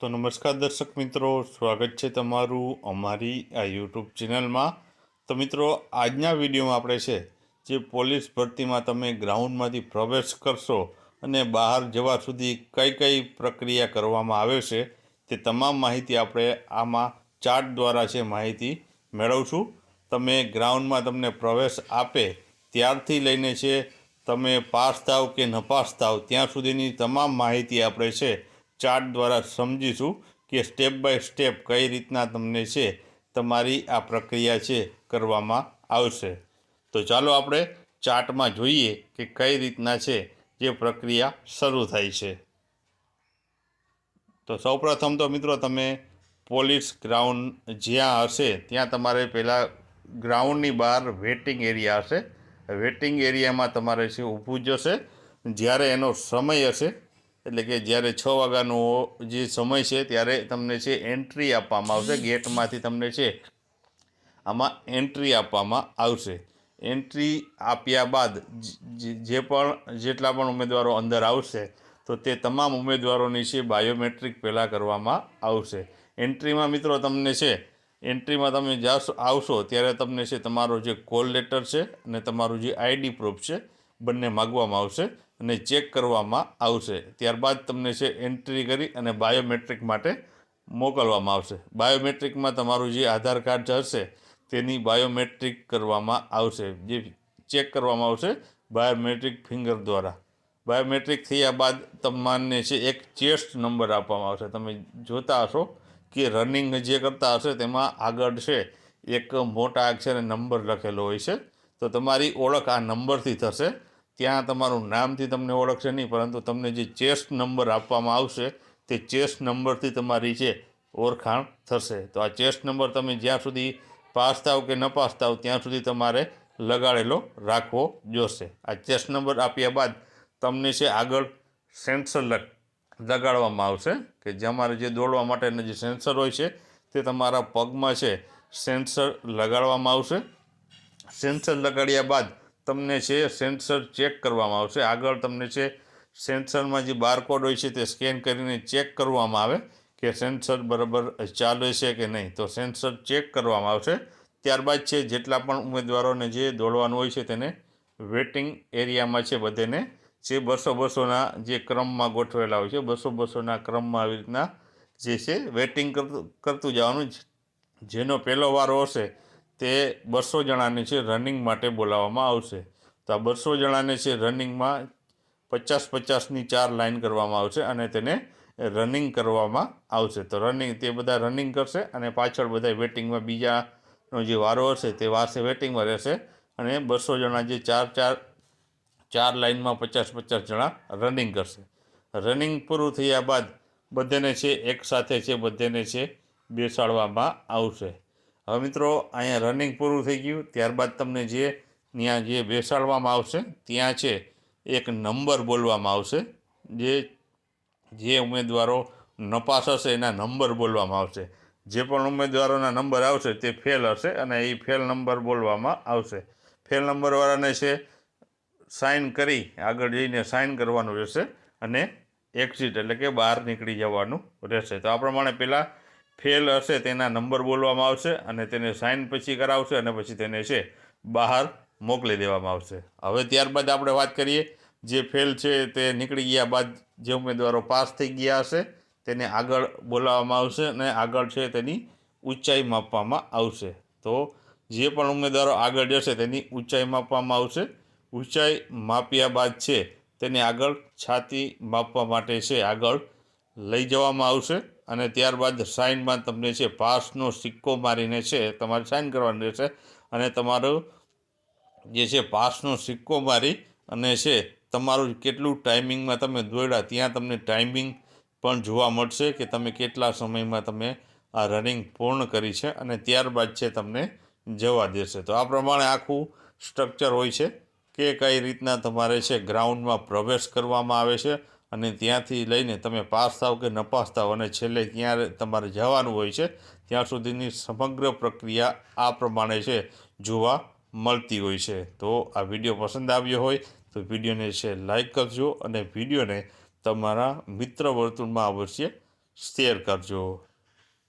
તો નમસ્કાર દર્શક મિત્રો, સ્વાગત છે તમારું અમારી આ યુટ્યુબ ચેનલમાં. તો મિત્રો, આજના વિડીયોમાં આપણે છે જે પોલીસ ભરતીમાં તમે ગ્રાઉન્ડમાંથી પ્રવેશ કરશો અને બહાર જવા સુધી કઈ કઈ પ્રક્રિયા કરવામાં આવે છે તે તમામ માહિતી આપણે આમાં ચાર્ટ દ્વારા છે માહિતી મેળવશું. તમે ગ્રાઉન્ડમાં તમને પ્રવેશ આપે ત્યારથી લઈને છે તમે પાસ થાવ કે નપાસ થાવ, ત્યાં સુધીની તમામ માહિતી આપણે છે ચાર્ટ દ્વારા સમજીશું કે સ્ટેપ બાય સ્ટેપ કઈ રીતના તમને છે, તમારી આ પ્રક્રિયા છે કરવામાં આવશે. તો ચાલો આપણે ચાર્ટમાં જોઈએ કે કઈ રીતના છે જે પ્રક્રિયા શરૂ થાય છે. તો સૌપ્રથમ તો મિત્રો તમે પોલીસ ગ્રાઉન્ડ જ્યાં હશે ત્યાં તમારે પહેલાં ગ્રાઉન્ડની બહાર વેટિંગ એરિયા હશે. વેટિંગ એરિયામાં તમારે છે ઊભું જશે જ્યારે એનો સમય હશે એટલે કે જ્યારે છ વાગ્યાનો જે સમય છે ત્યારે તમને છે એન્ટ્રી આપવામાં આવશે. ગેટમાંથી તમને છે આમાં એન્ટ્રી આપવામાં આવશે. એન્ટ્રી આપ્યા બાદ જે પણ જેટલા પણ ઉમેદવારો અંદર આવશે, તો તે તમામ ઉમેદવારોની છે બાયોમેટ્રિક પહેલાં કરવામાં આવશે. એન્ટ્રીમાં મિત્રો તમને છે, એન્ટ્રીમાં તમે જાશો, આવશો ત્યારે તમને છે તમારો જે કોલ લેટર છે અને તમારું જે આઈડી પ્રૂફ છે બંને માગવામાં આવશે અને ચેક કરવામાં આવશે. ત્યારબાદ તમને છે એન્ટ્રી કરી અને બાયોમેટ્રિક માટે મોકલવામાં આવશે. બાયોમેટ્રિકમાં તમારું જે આધાર કાર્ડ હશે તેની બાયોમેટ્રિક કરવામાં આવશે. જે ચેક કરવામાં આવશે બાયોમેટ્રિક ફિંગર દ્વારા. બાયોમેટ્રિક થયા બાદ તમને છે એક ચેસ્ટ નંબર આપવામાં આવશે. તમે જોતા હશો કે રનિંગ જે કરતા હશે તેમાં આગળ છે એક મોટા અક્ષરે નંબર લખેલો હોય છે. તો તમારી ઓળખ આ નંબરથી થશે. ત્યાં તમારું નામથી તમને ઓળખશે નહીં, પરંતુ તમને જે ચેસ્ટ નંબર આપવામાં આવશે, તે ચેસ્ટ નંબરથી તમારી છે ઓળખાણ થશે. તો આ ચેસ્ટ નંબર તમે જ્યાં સુધી પાસ થાવ કે ન પાસ થાવ ત્યાં સુધી તમારે લગાડેલો રાખવો જોશે. આ ચેસ્ટ નંબર આપ્યા બાદ તમને છે આગળ સેન્સર લગ, લગાડવામાં આવશે, કે જે અમારે જે દોડવા માટેના જે સેન્સર હોય છે, તે તમારા પગમાં છે સેન્સર લગાડવામાં આવશે. સેન્સર લગાડ્યા બાદ તમને છે સેન્સર ચેક કરવામાં આવશે. આગળ તમને છે સેન્સરમાં જે બારકોડ હોય છે તે સ્કેન કરીને ચેક કરવામાં આવે કે સેન્સર બરાબર ચાલે છે કે નહીં. તો સેન્સર ચેક કરવામાં આવશે. ત્યારબાદ છે જેટલા પણ ઉમેદવારોને જે દોડવાનું હોય છે તેને વેટિંગ એરિયામાં છે બધેને જે બસો બસોના જે ક્રમમાં ગોઠવેલા હોય છે, બસો બસોના ક્રમમાં આવી રીતના જે છે વેટિંગ કરતું કરતું જવાનું જેનો પહેલો વારો હશે તે બસો જણાને છે રનિંગ માટે બોલાવવામાં આવશે. તો આ બસો જણાને છે રનિંગમાં પચાસ પચાસની ચાર લાઇન કરવામાં આવશે અને તેને રનિંગ કરવામાં આવશે. તો રનિંગ તે બધા રનિંગ કરશે અને પાછળ બધા વેટિંગમાં બીજાનો જે વારો હશે તે વારસે વેટિંગમાં રહેશે અને બસો જણા જે ચાર ચાર ચાર લાઇનમાં પચાસ પચાસ જણા રનિંગ કરશે. રનિંગ પૂરું થયા બાદ બધાને છે એક સાથે છે બધાને છે બેસાડવામાં આવશે. હવે મિત્રો, અહીંયા રનિંગ પૂરું થઈ ગયું. ત્યારબાદ તમને જે ત્યાં જે બેસાડવામાં આવશે, ત્યાં છે એક નંબર બોલવામાં આવશે. જે જે ઉમેદવારો નપાસ હશે, એના નંબર બોલવામાં આવશે. જે પણ ઉમેદવારોના નંબર આવશે, તે ફેલ હશે અને એ ફેલ નંબર બોલવામાં આવશે. ફેલ નંબરવાળાને છે સાઇન કરી, આગળ જઈને સાઇન કરવાનું રહેશે અને એક્ઝિટ એટલે કે બહાર નીકળી જવાનું રહેશે. તો આ પ્રમાણે પહેલાં ફેલ હશે તેના નંબર બોલવામાં આવશે અને તેને સાઇન પછી કરાવશે અને પછી તેને છે બહાર મોકલી દેવામાં આવશે. હવે ત્યારબાદ આપણે વાત કરીએ, જે ફેલ છે તે નીકળી ગયા બાદ જે ઉમેદવારો પાસ થઈ ગયા હશે તેને આગળ બોલાવવામાં આવશે અને આગળ છે તેની ઊંચાઈ માપવામાં આવશે. તો જે પણ ઉમેદવારો આગળ જશે તેની ઊંચાઈ માપવામાં આવશે. ઊંચાઈ માપ્યા બાદ છે તેને આગળ છાતી માપવા માટે છે આગળ લઈ જવામાં આવશે. અને ત્યારબાદ સાઇનમાં તમને છે પાસનો સિક્કો મારીને છે, તમારે સાઇન કરવાની રહેશે અને તમારો જે છે પાસનો સિક્કો મારી અને છે તમારું કેટલું ટાઈમિંગમાં તમે દોડ્યા, ત્યાં તમને ટાઈમિંગ પણ જોવા મળશે કે તમે કેટલા સમયમાં તમે આ રનિંગ પૂર્ણ કરી છે અને ત્યારબાદ છે તમને જવા દેશે. તો આ પ્રમાણે આખું સ્ટ્રક્ચર હોય છે કે કઈ રીતના તમારે છે ગ્રાઉન્ડમાં પ્રવેશ કરવામાં આવે છે અને ત્યાંથી લઈને તમે પાસ થાવ કે નપાસ થાવ અને છેલ્લે ક્યારે તમારે જવાનું હોય છે, ત્યાં સુધીની સમગ્ર પ્રક્રિયા આ પ્રમાણે છે, જોવા મળતી હોય છે. તો આ વીડિયો પસંદ આવ્યો હોય તો વિડીયોને છે લાઇક કરજો અને વિડીયોને તમારા મિત્ર વર્તુળમાં અવશ્ય શેર કરજો.